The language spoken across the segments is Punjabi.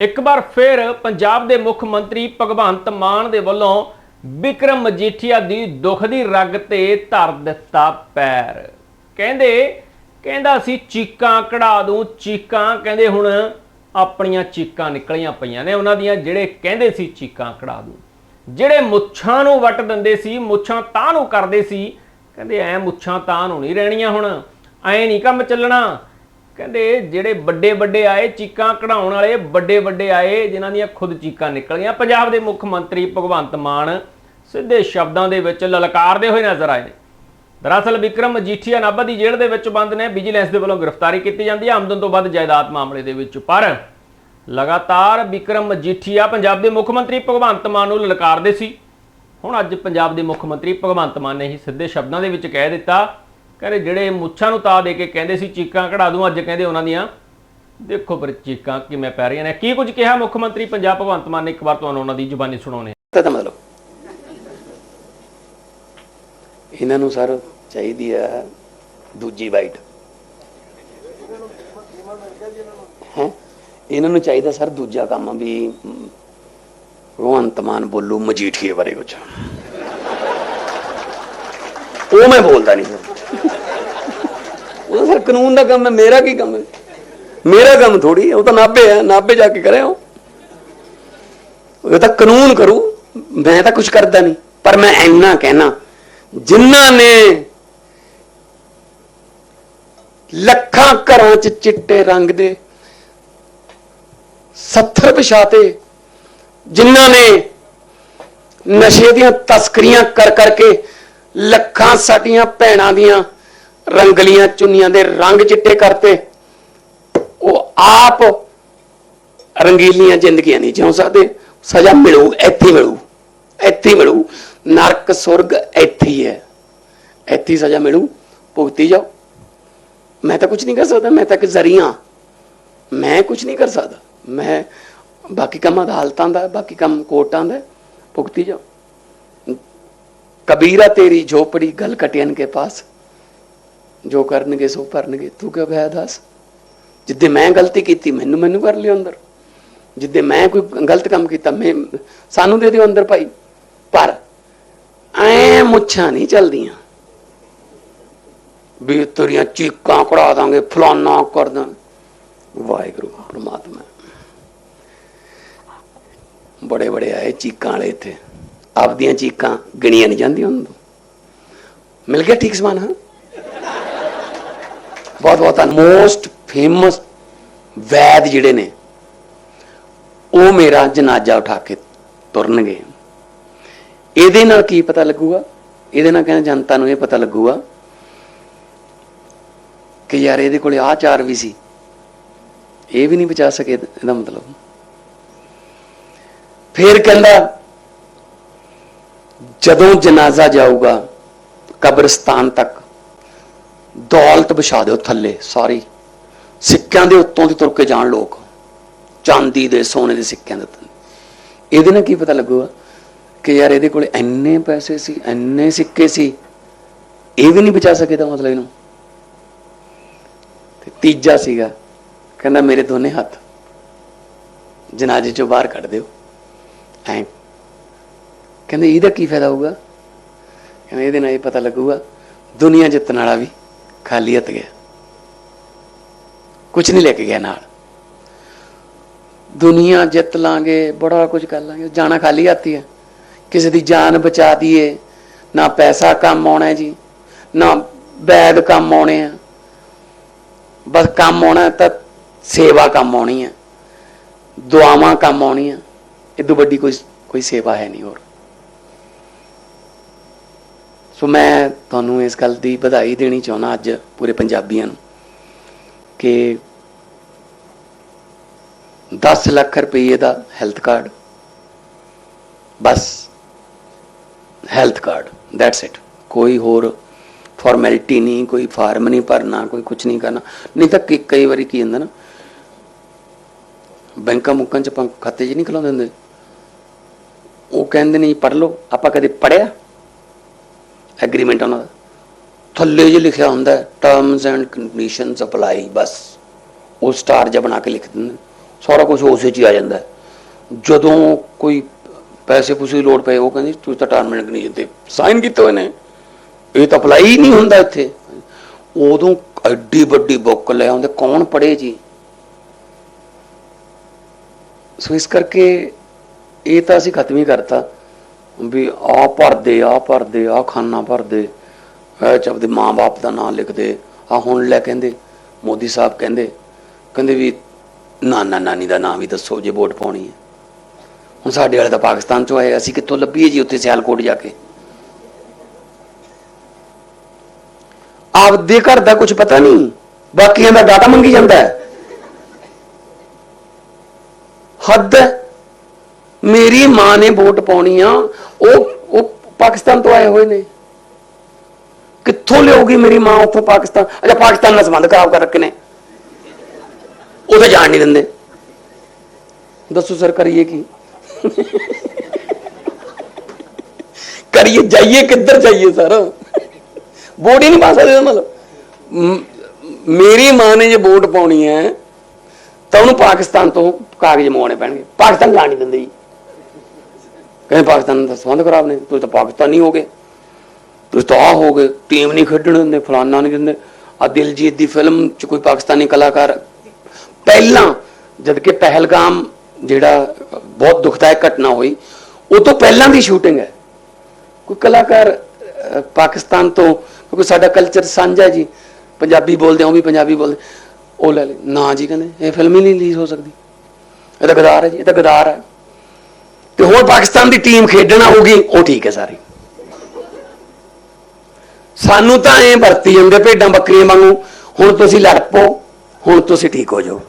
ਇੱਕ ਵਾਰ ਫਿਰ ਪੰਜਾਬ ਦੇ ਮੁੱਖ ਮੰਤਰੀ ਭਗਵੰਤ ਮਾਨ ਦੇ ਵੱਲੋਂ ਵਿਕਰਮ ਮਜੀਠੀਆ ਦੀ ਦੁੱਖ ਦੀ ਰਗ ਤੇ ਧਰ ਦਿੱਤਾ ਪੈਰ। ਕਹਿੰਦੇ, ਕਹਿੰਦਾ ਸੀ ਚੀਕਾਂ ਕਢਾ ਦੂੰ, ਚੀਕਾਂ, ਕਹਿੰਦੇ ਹੁਣ ਆਪਣੀਆਂ ਚੀਕਾਂ ਨਿਕਲੀਆਂ ਪਈਆਂ ਨੇ, ਉਹਨਾਂ ਦੀਆਂ ਜਿਹੜੇ ਕਹਿੰਦੇ ਸੀ ਚੀਕਾਂ ਕਢਾ ਦੂੰ। ਜਿਹੜੇ ਮੁੱਛਾਂ ਨੂੰ ਵੱਟ ਦਿੰਦੇ ਸੀ, ਮੁੱਛਾਂ ਤਾਂ ਨੂੰ ਕਰਦੇ ਸੀ, ਕਹਿੰਦੇ ਐ ਮੁੱਛਾਂ ਤਾਂ ਨੂੰ ਨਹੀਂ ਰਹਿਣੀਆਂ ਹੁਣ, ਐ ਨਹੀਂ ਕੰਮ ਚੱਲਣਾ। ਕਹਿੰਦੇ ਜਿਹੜੇ ਵੱਡੇ ਵੱਡੇ ਆਏ, ਚੀਕਾਂ ਕਢਾਉਣ ਵਾਲੇ, ਵੱਡੇ ਵੱਡੇ ਆਏ, ਜਿਨ੍ਹਾਂ ਦੀਆਂ ਖੁਦ ਚੀਕਾਂ ਨਿਕਲ ਗਈਆਂ ਪੰਜਾਬ ਦੇ ਮੁੱਖ ਮੰਤਰੀ ਭਗਵੰਤ ਮਾਨ ਸਿੱਧੇ ਸ਼ਬਦਾਂ ਦੇ ਵਿੱਚ ਲਲਕਾਰਦੇ ਹੋਏ ਨਜ਼ਰ ਆਏ ਨੇ। ਦਰਅਸਲ ਵਿਕਰਮ ਮਜੀਠੀਆ ਨਾਭਾ ਦੀ ਜੇਲ੍ਹ ਦੇ ਵਿੱਚ ਬੰਦ ਨੇ। ਵਿਜੀਲੈਂਸ ਦੇ ਵੱਲੋਂ ਗ੍ਰਿਫਤਾਰੀ ਕੀਤੀ ਜਾਂਦੀ ਹੈ। ਆਮਦਨ ਤੋਂ ਵੱਧ ਜਾਇਦਾਦ ਮਾਮਲੇ ਦੇ ਵਿੱਚ। ਪਰ ਲਗਾਤਾਰ ਵਿਕਰਮ ਮਜੀਠੀਆ ਪੰਜਾਬ ਦੇ ਮੁੱਖ ਮੰਤਰੀ ਭਗਵੰਤ ਮਾਨ ਨੂੰ ਲਲਕਾਰਦੇ ਸੀ। ਹੁਣ ਅੱਜ ਪੰਜਾਬ ਦੇ ਮੁੱਖ ਮੰਤਰੀ ਭਗਵੰਤ ਮਾਨ ਨੇ ਹੀ ਸਿੱਧੇ ਸ਼ਬਦਾਂ ਦੇ ਵਿੱਚ ਕਹਿ ਦਿੱਤਾ ਕਹਿੰਦੇ ਜਿਹੜੇ ਮੁੱਛਾਂ ਨੂੰ ਤਾ ਦੇ ਕੇ ਕਹਿੰਦੇ ਸੀ, ਚੀਕਾਂ ਕਢਾ ਦੂੰ, ਅੱਜ ਕਹਿੰਦੇ ਉਹਨਾਂ ਦੀਆਂ, ਦੇਖੋ ਪਰ ਚੀਕਾਂ ਕਿਵੇਂ ਪੈ ਰਹੀਆਂ ਨੇ। ਕੀ ਕੁਝ ਕਿਹਾ ਮੁੱਖ ਮੰਤਰੀ ਪੰਜਾਬ ਭਗਵੰਤ ਮਾਨ ਨੇ? ਇੱਕ ਵਾਰ ਤੁਹਾਨੂੰ ਉਹਨਾਂ ਦੀ ਜ਼ੁਬਾਨੀ ਸੁਣਾਉਣੇ ਤਾਂ ਮਤਲਬ। ਇਹਨਾਂ ਨੂੰ ਸਰ ਚਾਹੀਦੀ ਹੈ ਦੂਜੀ ਬਾਈਟ ਹੈ? ਇਹਨਾਂ ਨੂੰ ਚਾਹੀਦਾ ਸਰ ਦੂਜਾ ਕੰਮ ਵੀ ਭਗਵੰਤ ਮਾਨ ਬੋਲੂ ਮਜੀਠੀਏ ਬਾਰੇ ਕੁਝ ਉਹ ਮੈਂ ਬੋਲਦਾ ਨਹੀਂ। ਉਹ ਸਰ ਕਾਨੂੰਨ ਦਾ ਕੰਮ ਹੈ, ਮੇਰਾ ਕੀ ਕੰਮ ਹੈ? ਮੇਰਾ ਕੰਮ ਥੋੜੀ ਉਹ ਤਾਂ ਨਾਭੇ ਹੈ, ਨਾਭੇ ਜਾ ਕੇ ਕਰਿਆ ਉਹ। ਉਹ ਤਾਂ ਕਾਨੂੰਨ ਕਰੂ, ਮੈਂ ਤਾਂ ਕੁਝ ਕਰਦਾ ਨਹੀਂ, ਪਰ ਮੈਂ ਇੰਨਾ ਕਹਿਣਾ, ਜਿਨ੍ਹਾਂ ਨੇ ਲੱਖਾਂ ਘਰਾਂ 'ਚ ਚਿੱਟੇ ਰੰਗ ਦੇ 70 ਵਿਛਾਤੇ, ਜਿਨ੍ਹਾਂ ਨੇ ਨਸ਼ੇ ਦੀਆਂ ਤਸਕਰੀਆਂ ਕਰ ਕਰਕੇ ਲੱਖਾਂ ਸਾਡੀਆਂ ਭੈਣਾਂ ਦੀਆਂ ਰੰਗਲੀਆਂ ਚੁੰਨੀਆਂ ਦੇ ਰੰਗ ਚਿੱਟੇ ਕਰਤੇ। ਉਹ ਆਪ ਰੰਗੀਲੀਆਂ ਜ਼ਿੰਦਗੀਆਂ ਨਹੀਂ ਜਿਉਂ ਸਕਦੇ। ਸਜ਼ਾ ਮਿਲੂ, ਇੱਥੇ ਮਿਲੂ। ਇੱਥੇ ਮਿਲੂ। ਨਰਕ, ਸੁਰਗ ਇੱਥੇ ਹੀ ਹੈ। ਇੱਥੇ ਸਜ਼ਾ ਮਿਲੂ। ਭੁਗਤੀ ਜਾਓ। ਮੈਂ ਤਾਂ ਕੁਝ ਨਹੀਂ ਕਰ ਸਕਦਾ, ਮੈਂ ਤਾਂ ਇੱਕ ਜ਼ਰੀਆ ਮੈਂ ਕੁਝ ਨਹੀਂ ਕਰ ਸਕਦਾ। ਮੈਂ ਬਾਕੀ ਕੰਮ ਅਦਾਲਤਾਂ ਦਾ, ਬਾਕੀ ਕੰਮ ਕੋਰਟਾਂ ਦਾ। ਭੁਗਤੀ ਜਾਓ। ਕਬੀਰਾ ਤੇਰੀ ਝੋਪੜੀ ਗਲ ਕਟਿਆਨ ਕੇ ਪਾਸ। ਜੋ ਕਰਨਗੇ ਸੋ ਕਰਨਗੇ ਤੂੰ ਕਿਉਂ ਗਿਆ ਦੱਸ? ਜਿੱਦੇ ਮੈਂ ਗਲਤੀ ਕੀਤੀ, ਮੈਨੂੰ ਮੈਨੂੰ ਕਰ ਲਿਓ ਅੰਦਰ। ਜਿੱਦੇ ਮੈਂ ਕੋਈ ਗਲਤ ਕੰਮ ਕੀਤਾ, ਮੈਂ ਸਾਨੂੰ ਦੇ ਦਿਓ ਅੰਦਰ ਭਾਈ। ਪਰ ਐ ਮੁੱਛਾਂ ਨਹੀਂ ਚਲਦੀਆਂ। ਵੀ ਤੇਰੀਆਂ ਚੀਕਾਂ ਕਢਾ ਦਾਂਗੇ, ਫਲਾਨਾ ਕਰ ਦਾਂ। ਵਾਹਿਗੁਰੂ, ਪ੍ਰਮਾਤਮਾ। ਬੜੇ ਬੜੇ ਆਏ ਚੀਕਾਂ ਵਾਲੇ ਇੱਥੇ। ਆਪਦੀਆਂ ਚੀਕਾਂ ਗਿਣੀਆਂ ਨਹੀਂ ਜਾਂਦੀਆਂ ਉਹਨਾਂ ਤੋਂ ਮਿਲ ਗਿਆ ਠੀਕ ਸਮਾਨ, ਹਾਂ? ਬਹੁਤ ਬਹੁਤ ਮੋਸਟ ਫੇਮਸ ਵੈਦ ਜਿਹੜੇ ਨੇ, ਉਹ ਮੇਰਾ ਜਨਾਜ਼ਾ ਉਠਾ ਕੇ ਤੁਰਨਗੇ। ਇਹਦੇ ਨਾਲ ਕੀ ਪਤਾ ਲੱਗੂਗਾ? ਇਹਦੇ ਨਾਲ ਕਹਿੰਦੇ ਜਨਤਾ ਨੂੰ ਇਹ ਪਤਾ ਲੱਗੂਗਾ ਕਿ ਯਾਰ ਇਹਦੇ ਕੋਲੇ ਆਹ ਚਾਰ ਵੀ ਸੀ। ਇਹ ਵੀ ਨਹੀਂ ਬਚਾ ਸਕੇ ਇਹਦਾ ਮਤਲਬ। ਫਿਰ ਕਹਿੰਦਾ, ਜਦੋਂ ਜਨਾਜ਼ਾ ਜਾਊਗਾ ਕਬਰਸਤਾਨ ਤੱਕ ਦੌਲਤ ਵਿਛਾ ਦਿਓ ਥੱਲੇ ਸਾਰੀ। ਸਿੱਕਿਆਂ ਦੇ ਉੱਤੋਂ ਦੀ ਤੁਰ ਕੇ ਜਾਣ ਲੋਕ। ਚਾਂਦੀ ਦੇ, ਸੋਨੇ ਦੇ ਸਿੱਕਿਆਂ ਦੇ ਉੱਤੇ। ਇਹਦੇ ਨਾਲ ਕੀ ਪਤਾ ਲੱਗੂਗਾ ਕਿ ਯਾਰ ਇਹਦੇ ਕੋਲ ਇੰਨੇ ਪੈਸੇ ਸੀ ਐਨੇ ਸਿੱਕੇ ਸੀ। ਇਹ ਵੀ ਨਹੀਂ ਬਚਾ ਸਕੇ ਤਾਂ ਮਤਲਬ ਇਹਨੂੰ। ਤੇ ਤੀਜਾ ਸੀਗਾ, ਕਹਿੰਦਾ ਮੇਰੇ ਦੋਨੇ ਹੱਥ ਜਨਾਜ਼ੇ ਚੋਂ ਬਾਹਰ ਕੱਢ ਦਿਓ। ਐਂ। ਕਹਿੰਦੇ ਇਹਦਾ ਕੀ ਫਾਇਦਾ ਹੋਊਗਾ? ਕਹਿੰਦੇ ਇਹਦੇ ਨਾਲ ਇਹ ਪਤਾ ਲੱਗੂਗਾ, ਦੁਨੀਆ ਜਿੱਤਣ ਵਾਲਾ ਵੀ ਖਾਲੀ ਹੱਥ ਗਿਆ ਕੁਝ ਨਹੀਂ ਲੈ ਕੇ ਗਿਆ ਨਾਲ। ਦੁਨੀਆ ਜਿੱਤ ਲਾਂਗੇ, ਬੜਾ ਕੁਝ ਕਰ ਲਾਂਗੇ। ਜਾਣਾ ਖਾਲੀ ਹੱਥ ਹੀ। ਹੈ ਕਿਸੇ ਦੀ ਜਾਨ ਬਚਾ ਦਈਏ। ਨਾ ਪੈਸਾ ਕੰਮ ਆਉਣਾ ਜੀ। ਨਾ ਬੈਗ ਕੰਮ ਆਉਣੇ ਆ। ਬਸ ਕੰਮ ਆਉਣਾ ਤਾਂ ਸੇਵਾ ਕੰਮ ਆਉਣੀ ਹੈ। ਦੁਆਵਾਂ ਕੰਮ ਆਉਣੀਆਂ। ਇਦੋਂ ਵੱਡੀ ਕੋਈ ਕੋਈ ਸੇਵਾ ਹੈ ਨਹੀਂ ਹੋਰ। ਸੋ ਮੈਂ ਤੁਹਾਨੂੰ ਇਸ ਗੱਲ ਦੀ ਵਧਾਈ ਦੇਣੀ ਚਾਹੁੰਦਾ ਅੱਜ ਪੂਰੇ ਪੰਜਾਬੀਆਂ ਨੂੰ ਕਿ 10 ਲੱਖ ਰੁਪਏ ਦਾ ਹੈਲਥ ਕਾਰਡ, ਬਸ ਹੈਲਥ ਕਾਰਡ ਦੈਟਸ ਇਟ ਕੋਈ ਹੋਰ ਫਾਰਮੈਲਿਟੀ ਨਹੀਂ, ਕੋਈ ਫਾਰਮ ਨਹੀਂ ਭਰਨਾ, ਕੋਈ ਕੁਝ ਨਹੀਂ ਕਰਨਾ। ਨਹੀਂ ਤਾਂ ਕਈ- ਕਈ ਵਾਰੀ ਕੀ ਹੁੰਦਾ ਨਾ, ਬੈਂਕਾਂ ਮੁੱਕਾਂ ਚ ਆਪਾਂ ਖਾਤੇ 'ਚ ਨਹੀਂ ਖਲਾਉਂਦੇ ਹੁੰਦੇ। ਉਹ ਕਹਿੰਦੇ ਨਹੀਂ ਪੜ ਲਓ। ਆਪਾਂ ਕਦੇ ਪੜਿਆ ਐਗਰੀਮੈਂਟ ਉਹਨਾਂ ਦਾ। ਥੱਲੇ ਜੇ ਲਿਖਿਆ ਹੁੰਦਾ ਟਰਮਸ ਐਂਡ ਕੰਡੀਸ਼ਨਸ ਅਪਲਾਈ ਬਸ। ਉਹ ਸਟਾਰ ਜਿਹਾ ਬਣਾ ਕੇ ਲਿਖ ਦਿੰਦੇ ਸਾਰਾ ਕੁਝ ਉਸੇ 'ਚ ਹੀ ਆ ਜਾਂਦਾ ਜਦੋਂ ਕੋਈ ਪੈਸੇ ਪੂਸੇ ਦੀ ਲੋੜ ਪਏ, ਉਹ ਕਹਿੰਦੀ ਤੁਸੀਂ ਤਾਂ ਟਰਮੀਨੇਟ ਨਹੀਂ ਜਿੱਤੇ ਸਾਈਨ ਕੀਤੇ ਹੋਏ ਨੇ। ਇਹ ਤਾਂ ਅਪਲਾਈ ਹੀ ਨਹੀਂ ਹੁੰਦਾ ਇੱਥੇ। ਉਦੋਂ ਐਡੀ ਵੱਡੀ ਬੁੱਕ ਲੈ ਆਉਂਦੇ, ਕੌਣ ਪੜ੍ਹੇ ਜੀ? ਸੋ ਇਸ ਕਰਕੇ ਇਹ ਤਾਂ ਅਸੀਂ ਖਤਮ ਹੀ ਕਰਤਾ। ਵੀ ਆ ਭਰਦੇ ਆ ਭਰਦੇ ਆ ਖਾਨਾ ਭਰਦੇ। ਐ ਚ ਆਪਦੇ ਮਾਂ-ਬਾਪ ਦਾ ਨਾਮ ਲਿਖਦੇ। ਆ ਹੁਣ ਲੈ ਕਹਿੰਦੇ, ਮੋਦੀ ਸਾਹਿਬ ਕਹਿੰਦੇ। ਕਹਿੰਦੇ ਵੀ ਨਾਨਾ ਨਾਨੀ ਦਾ ਨਾਮ ਵੀ ਦੱਸੋ ਜੇ ਵੋਟ ਪਾਉਣੀ ਹੈ। ਹੁਣ ਸਾਡੇ ਵਾਲੇ ਤਾਂ ਪਾਕਿਸਤਾਨ ਚੋਂ ਆਏ, ਅਸੀਂ ਕਿੱਥੋਂ ਲੱਭੀਏ ਜੀ ਉੱਥੇ ਸਿਆਲਕੋਟ ਜਾ ਕੇ? ਆਪਦੇ ਘਰ ਦਾ ਕੁਝ ਪਤਾ ਨਹੀਂ, ਬਾਕੀਆਂ ਦਾ ਡਾਟਾ ਮੰਗੀ ਜਾਂਦਾ ਹੈ। ਹੱਦ ਮੇਰੀ ਮਾਂ ਨੇ ਵੋਟ ਪਾਉਣੀ ਆ ਉਹ ਉਹ ਪਾਕਿਸਤਾਨ ਤੋਂ ਆਏ ਹੋਏ ਨੇ। ਕਿੱਥੋਂ ਲਿਆਉਗੀ ਮੇਰੀ ਮਾਂ ਉੱਥੋਂ ਪਾਕਿਸਤਾਨ? ਅੱਛਾ, ਪਾਕਿਸਤਾਨ ਨਾਲ ਸੰਬੰਧ ਖਰਾਬ ਕਰ ਰੱਖੇ ਨੇ। ਉਹ ਤਾਂ ਜਾਣ ਨਹੀਂ ਦਿੰਦੇ। ਦੱਸੋ ਸਰ, ਕਰੀਏ ਕੀ? ਕਰੀਏ, ਜਾਈਏ, ਕਿੱਧਰ ਜਾਈਏ ਸਰ? ਵੋਟ ਹੀ ਨਹੀਂ ਪਾ ਸਕਦੇ ਮਤਲਬ। ਮੇਰੀ ਮਾਂ ਨੇ ਜੇ ਵੋਟ ਪਾਉਣੀ ਹੈ, ਤਾਂ ਉਹਨੂੰ ਪਾਕਿਸਤਾਨ ਤੋਂ ਕਾਗਜ਼ ਮੰਗਵਾਉਣੇ ਪੈਣਗੇ। ਪਾਕਿਸਤਾਨ ਜਾਣ ਨਹੀਂ ਦਿੰਦੇ ਜੀ। ਕਹਿੰਦੇ ਪਾਕਿਸਤਾਨ ਦਾ ਸੰਬੰਧ ਖਰਾਬ ਨੇ, ਤੁਸੀਂ ਤਾਂ ਪਾਕਿਸਤਾਨੀ ਹੋ ਗਏ। ਤੁਸੀਂ ਤਾਂ ਆ ਹੋ ਗਏ ਟੀਮ ਨਹੀਂ ਖੇਡਣ ਦਿੰਦੇ, ਫਲਾਨਾ ਨਹੀਂ ਦਿੰਦੇ। ਆ ਦਿਲਜੀਤ ਦੀ ਫਿਲਮ ਚ ਕੋਈ ਪਾਕਿਸਤਾਨੀ ਕਲਾਕਾਰ, ਪਹਿਲਾਂ ਜਦ ਕਿ ਪਹਿਲਗਾਮ ਜਿਹੜਾ ਬਹੁਤ ਦੁਖਦਾਇਕ ਘਟਨਾ ਹੋਈ, ਉਹ ਤੋਂ ਪਹਿਲਾਂ ਦੀ ਸ਼ੂਟਿੰਗ ਹੈ। ਕੋਈ ਕਲਾਕਾਰ ਪਾਕਿਸਤਾਨ ਤੋਂ, ਕਿਉਂਕਿ ਸਾਡਾ ਕਲਚਰ ਸਾਂਝਾ ਜੀ, ਪੰਜਾਬੀ ਬੋਲਦੇ ਆ, ਉਹ ਵੀ ਪੰਜਾਬੀ ਬੋਲਦੇ। ਉਹ ਲੈ ਲੈ, ਨਾ ਜੀ ਕਹਿੰਦੇ, ਇਹ ਫਿਲਮ ਹੀ ਨਹੀਂ ਰਿਲੀਜ਼ ਹੋ ਸਕਦੀ। ਇਹ ਤਾਂ ਗਦਾਰ ਹੈ ਜੀ, ਇਹ ਤਾਂ ਗਦਾਰ ਹੈ। ਤੇ ਹੋਰ ਪਾਕਿਸਤਾਨ ਦੀ ਟੀਮ ਖੇਡਣ ਆਊਗੀ ਉਹ ਠੀਕ ਹੈ ਸਾਰੀ। ਸਾਨੂੰ ਤਾਂ ਐ ਵਰਤੀ ਜਾਂਦੇ ਭੇਡਾਂ ਬੱਕਰੀਆਂ ਵਾਂਗੂ, ਹੁਣ ਤੁਸੀਂ ਲੜ ਪਓ, ਹੁਣ ਤੁਸੀਂ ਠੀਕ ਹੋ ਜਾਓ।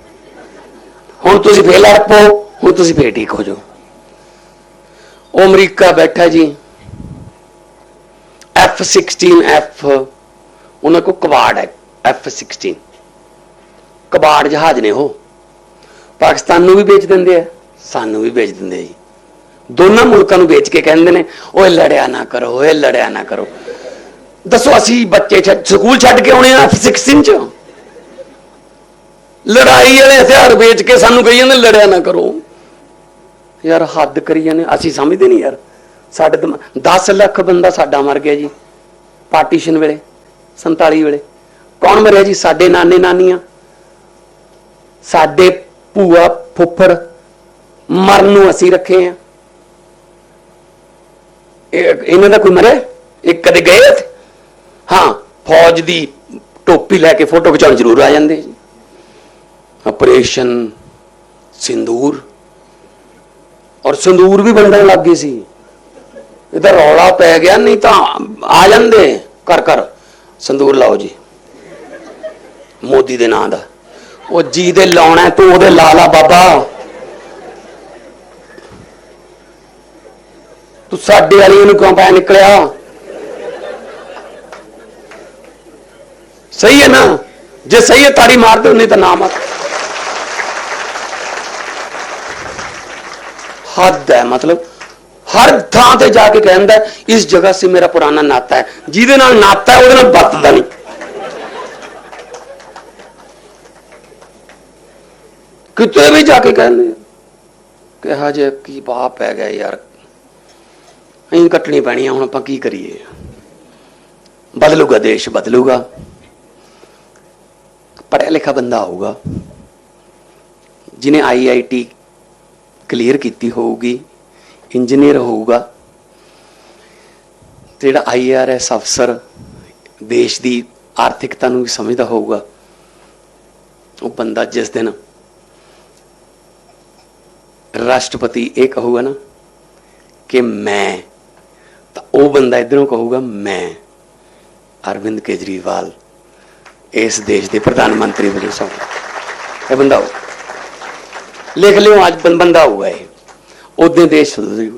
ਹੁਣ ਤੁਸੀਂ ਫੇਰ ਲੜ ਪਓ, ਹੁਣ ਤੁਸੀਂ ਫੇਰ ਠੀਕ ਹੋ ਜਾਓ। ਉਹ ਅਮਰੀਕਾ ਬੈਠਾ ਜੀ F16 F, ਉਹਨਾਂ ਕੋ ਕਬਾੜ ਹੈ F16 ਕਬਾੜ ਜਹਾਜ਼ ਨੇ ਉਹ। ਪਾਕਿਸਤਾਨ ਨੂੰ ਵੀ ਵੇਚ ਦਿੰਦੇ ਆ, ਸਾਨੂੰ ਵੀ ਵੇਚ ਦਿੰਦੇ ਆ ਜੀ। ਦੋਨਾਂ ਮੁਲਕਾਂ ਨੂੰ ਵੇਚ ਕੇ ਕਹਿੰਦੇ ਨੇ, ਓਏ ਲੜਿਆ ਨਾ ਕਰੋ, ਓਏ ਲੜਿਆ ਨਾ ਕਰੋ। ਦੱਸੋ, ਅਸੀਂ ਬੱਚੇ ਛੱਡ, ਸਕੂਲ ਛੱਡ ਕੇ ਆਉਣੇ ਆ F16 ਚ? ਲੜਾਈ ਵਾਲੇ ਹਥਿਆਰ ਵੇਚ ਕੇ ਸਾਨੂੰ ਕਹੀ ਜਾਂਦੇ, ਲੜਿਆ ਨਾ ਕਰੋ। ਯਾਰ ਹੱਦ ਕਰੀ ਜਾਂਦੇ, ਅਸੀਂ ਸਮਝਦੇ ਨਹੀਂ ਯਾਰ। ਸਾਡੇ 10 ਲੱਖ ਬੰਦਾ ਸਾਡਾ ਮਰ ਗਿਆ ਜੀ, ਪਾਰਟੀਸ਼ਨ ਵੇਲੇ 47 ਵੇਲੇ। ਕੌਣ ਮਰਿਆ ਜੀ? ਸਾਡੇ ਨਾਨੇ ਨਾਨੀਆਂ। ਸਾਡੇ ਭੂਆ ਫੁੱਫੜ ਮਰਨ ਨੂੰ ਅਸੀਂ ਰੱਖੇ ਆ। ਇਹਨਾਂ ਦਾ ਕੋਈ ਮਰੇ? ਇਹ ਕਦੇ ਗਏ ਹਾਂ, ਫੌਜ ਦੀ ਟੋਪੀ ਲੈ ਕੇ ਫੋਟੋ ਖਿਚਾਉਣ ਜ਼ਰੂਰ ਆ ਜਾਂਦੇ ਜੀ। ਆਪਰੇਸ਼ਨ ਸਿੰਦੂਰ। ਔਰ ਸਿੰਦੂਰ ਵੀ ਵੰਡਣ ਲੱਗ ਗਏ ਸੀ। ਇਹਦਾ ਰੌਲਾ ਪੈ ਗਿਆ, ਨਹੀਂ ਤਾਂ ਆ ਜਾਂਦੇ। ਕਰ ਕਰ ਸੰਦੂਰ, ਲਾਓ ਜੀ। ਮੋਦੀ ਦੇ ਨਾਂ ਦਾ। ਉਹ ਜੀ ਦੇ ਲਾਉਣਾ ਤੂੰ ਉਹਦੇ ਲਾ ਲਾ ਬਾਬਾ। ਤੂੰ ਸਾਡੇ ਵਾਲੀ ਨੂੰ ਕਿਉਂ ਪੈ ਨਿਕਲਿਆ? ਸਹੀ ਹੈ ਨਾ? ਜੇ ਸਹੀ ਹੈ ਤਾੜੀ ਮਾਰ ਦਿਓ ਨਹੀਂ ਤਾਂ ਨਾ ਮਾਰ। ਹੱਦ ਹੈ ਮਤਲਬ ਹਰ ਥਾਂ ਤੇ ਜਾ ਕੇ ਕਹਿੰਦਾ ਹੈ, ਇਸ ਜਗ੍ਹਾ ਸੇ ਮੇਰਾ ਪੁਰਾਣਾ ਨਾਤਾ ਹੈ। ਜਿਹਦੇ ਨਾਲ ਨਾਤਾ ਹੈ ਉਹਦੇ ਨਾਲ ਵਰਤਦਾ ਨਹੀਂ। ਕਿਤੇ ਵੀ ਜਾ ਕੇ ਕਹਿੰਦੇ ਕਿ ਹਜੇ ਕੀ ਬਾਪ ਪੈ ਗਿਆ ਯਾਰ। ਅਸੀਂ ਕੱਟਣੀ ਪੈਣੀ ਆ, ਹੁਣ ਆਪਾਂ ਕੀ ਕਰੀਏ? ਬਦਲੂਗਾ ਦੇਸ਼, ਬਦਲੂਗਾ। ਪੜ੍ਹਿਆ ਲਿਖਾ ਬੰਦਾ ਹੋਊਗਾ ਜਿਨੇ ਆਈਆਈਟੀ ਕਲੀਅਰ ਕੀਤੀ ਹੋਊਗੀ, ਇੰਜੀਨੀਅਰ ਹੋਊਗਾ, ਤੇ ਜਿਹੜਾ ਆਈਆਰਐਸ ਅਫਸਰ ਦੇਸ਼ ਦੀ ਆਰਥਿਕਤਾ ਨੂੰ ਵੀ ਸਮਝਦਾ ਹੋਊਗਾ, ਉਹ ਬੰਦਾ ਜਿਸ ਦਿਨ ਰਾਸ਼ਟਰਪਤੀ ਇਹ ਕਹੂਗਾ ਨਾ ਕਿ ਮੈਂ ਉਹ ਬੰਦਾ ਇਧਰੋਂ ਕਹੂਗਾ, ਮੈਂ ਅਰਵਿੰਦ ਕੇਜਰੀਵਾਲ, ਇਸ ਦੇਸ਼ ਦੇ ਪ੍ਰਧਾਨ ਮੰਤਰੀ ਬਣੇ ਸੌ ਇਹ ਬੰਦਾ ਹੋਊ। ਲਿਖ ਲਿਓ, ਅੱਜ ਬੰਦਾ ਹੋਊਗਾ ਇਹ। ਉਦੋਂ ਦੇਸ਼ ਸੁਧਰ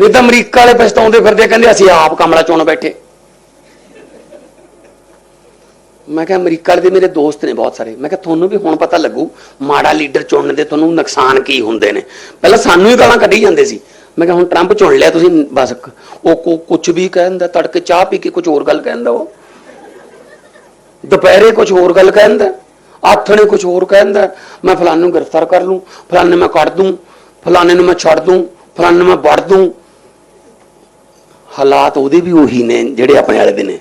ਨਹੀਂ ਤਾਂ ਅਮਰੀਕਾ ਵਾਲੇ ਪਛਤਾਉਂਦੇ ਫਿਰਦੇ ਕਹਿੰਦੇ ਅਸੀਂ ਆਪ ਕਮਲਾ ਚੁਣ ਬੈਠੇ। ਮੈਂ ਕਿਹਾ, ਅਮਰੀਕਾ ਵਾਲੇ ਦੇ ਮੇਰੇ ਦੋਸਤ ਨੇ ਬਹੁਤ ਸਾਰੇ। ਮੈਂ ਕਿਹਾ, ਤੁਹਾਨੂੰ ਵੀ ਹੁਣ ਪਤਾ ਲੱਗੂ, ਮਾੜਾ ਲੀਡਰ ਚੁਣਨ ਦੇ ਤੁਹਾਨੂੰ ਨੁਕਸਾਨ ਕੀ ਹੁੰਦੇ ਨੇ? ਪਹਿਲਾਂ ਸਾਨੂੰ ਹੀ ਗਾਲਾਂ ਕੱਢੀ ਜਾਂਦੇ ਸੀ। ਮੈਂ ਕਿਹਾ ਹੁਣ ਟਰੰਪ ਚੁਣ ਲਿਆ ਤੁਸੀਂ, ਬਸ ਉਹ ਕੋ ਕੁਝ ਵੀ ਕਹਿੰਦਾ, ਤੜਕੇ ਚਾਹ ਪੀ ਕੇ ਕੁਝ ਹੋਰ ਗੱਲ ਕਹਿੰਦਾ ਉਹ। ਦੁਪਹਿਰੇ ਕੁਝ ਹੋਰ ਗੱਲ ਕਹਿੰਦਾ ਆਥਣੇ ਕੁਝ ਹੋਰ ਕਹਿੰਦਾ, ਮੈਂ ਫਲਾਣੇ ਨੂੰ ਗ੍ਰਿਫਤਾਰ ਕਰ ਲੂੰ, ਫਲਾਣੇ ਮੈਂ ਕੱਢ ਦੂੰ, ਫਲਾਣੇ ਨੂੰ ਮੈਂ ਛੱਡ ਦੂੰ, ਫਲਾਣੇ ਨੂੰ ਮੈਂ ਵੜ ਦੂੰ। ਹਾਲਾਤ ਉਹਦੇ ਵੀ ਉਹੀ ਨੇ ਜਿਹੜੇ ਆਪਣੇ ਵਾਲੇ ਦੇ ਨੇ।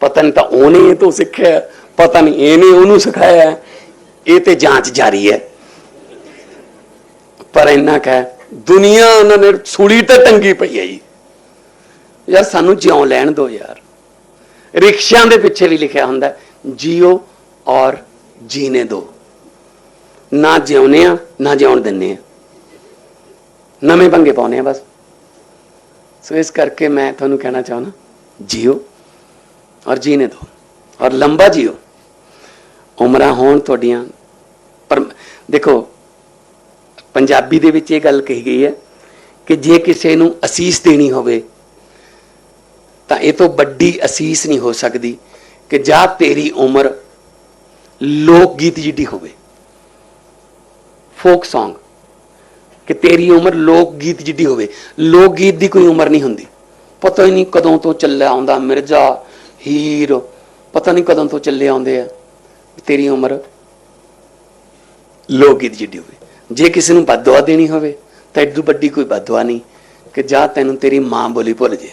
ਪਤਾ ਨਹੀਂ ਤਾਂ ਉਹਨੇ ਇਹ ਤੋਂ ਸਿੱਖਿਆ, ਪਤਾ ਨਹੀਂ ਇਹਨੇ ਉਹਨੂੰ ਸਿਖਾਇਆ, ਇਹ ਤੇ ਜਾਂਚ ਜਾਰੀ ਹੈ। ਪਰ ਇੰਨਾ ਕਹਿ, ਦੁਨੀਆ ਉਹਨਾਂ ਨੇ ਸੂਲੀ ਤੇ ਟੰਗੀ ਪਈ ਹੈ ਜੀ। ਯਾਰ ਸਾਨੂੰ ਜਿਉਂ ਲੈਣ ਦਿਓ ਯਾਰ। ਰਿਕਸ਼ਿਆਂ ਦੇ ਪਿੱਛੇ ਵੀ ਲਿਖਿਆ ਹੁੰਦਾ, ਜੀਓ ਔਰ ਜੀਨੇ ਦਿਓ ਨਾ ਜਿਉਨੇ ਆ, ਨਾ ਜਿਉਣ ਦਿੰਨੇ ਆ। ਨਵੇਂ ਪੰਗੇ ਪਾਉਨੇ ਆ ਬਸ। ਸੋ ਇਸ ਕਰਕੇ ਮੈਂ ਤੁਹਾਨੂੰ ਕਹਿਣਾ ਚਾਹੁੰਦਾ, ਜੀਓ ਔਰ ਜੀਨੇ ਦਿਓ ਔਰ ਲੰਬਾ ਜੀਓ। ਉਮਰਾਂ ਹੋਣ ਤੁਹਾਡੀਆਂ, ਪਰ ਦੇਖੋ ਪੰਜਾਬੀ ਦੇ ਵਿੱਚ ਇਹ ਗੱਲ ਕਹੀ ਗਈ ਹੈ ਕਿ ਜੇ ਕਿਸੇ ਨੂੰ ਅਸੀਸ ਦੇਣੀ ਹੋਵੇ, ਤਾਂ ਇਹ ਤੋਂ ਵੱਡੀ ਅਸੀਸ ਨਹੀਂ ਹੋ ਸਕਦੀ ਕਿ ਜਾਂ ਤੇਰੀ ਉਮਰ ਲੋਕ ਗੀਤ ਜਿੱਡੀ ਹੋਵੇ। ਫੋਕ Song ਕਿ ਤੇਰੀ ਉਮਰ ਲੋਕ ਗੀਤ ਜਿੱਡੀ ਹੋਵੇ। ਲੋਕ ਗੀਤ ਦੀ ਕੋਈ ਉਮਰ ਨਹੀਂ ਹੁੰਦੀ। ਪਤਾ ਹੀ ਨਹੀਂ ਕਦੋਂ ਤੋਂ ਚੱਲਿਆ ਆਉਂਦਾ ਮਿਰਜ਼ਾ, ਹੀਰ। ਪਤਾ ਨਹੀਂ ਕਦੋਂ ਤੋਂ ਚੱਲੇ ਆਉਂਦੇ ਆ ਤੇਰੀ ਉਮਰ ਲੋਕ ਗੀਤ ਜਿੱਡੀ ਹੋਵੇ। ਜੇ ਕਿਸੇ ਨੂੰ ਬਦਦੁਆ ਦੇਣੀ ਹੋਵੇ, ਤਾਂ ਏਡੂ ਵੱਡੀ ਕੋਈ ਬਦਦੁਆ ਨਹੀਂ ਕਿ ਜਾਂ ਤੈਨੂੰ ਤੇਰੀ ਮਾਂ ਬੋਲੀ ਭੁੱਲ ਜੇ।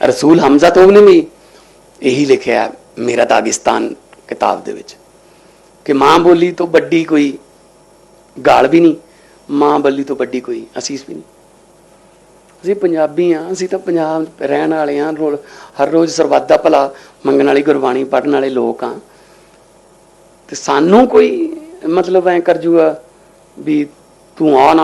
ਰਸੂਲ ਹਮਜ਼ਾ ਤੋਂ ਨੇ ਵੀ ਇਹੀ ਲਿਖਿਆ ਮੇਰਾ ਦਾਗਿਸਤਾਨ ਕਿਤਾਬ ਦੇ ਵਿੱਚ ਕਿ ਮਾਂ ਬੋਲੀ ਤੋਂ ਵੱਡੀ ਕੋਈ ਗਾਲ ਵੀ ਨਹੀਂ, ਮਾਂ ਬੋਲੀ ਤੋਂ ਵੱਡੀ ਕੋਈ ਅਸੀਸ ਵੀ ਨਹੀਂ। ਅਸੀਂ ਪੰਜਾਬੀ ਆ ਅਸੀਂ ਤਾਂ ਪੰਜਾਬ ਰਹਿਣ ਵਾਲੇ ਆ ਹਰ ਰੋਜ਼ ਸਰਬੱਤ ਦਾ ਭਲਾ ਮੰਗਣ ਵਾਲੀ, ਗੁਰਬਾਣੀ ਪੜ੍ਹਨ ਵਾਲੇ ਲੋਕ ਆ ਤੇ ਸਾਨੂੰ ਕੋਈ ਮਤਲਬ ਐ ਕਰ ਜੂਗਾ ਵੀ ਤੂੰ ਆ ਨਾ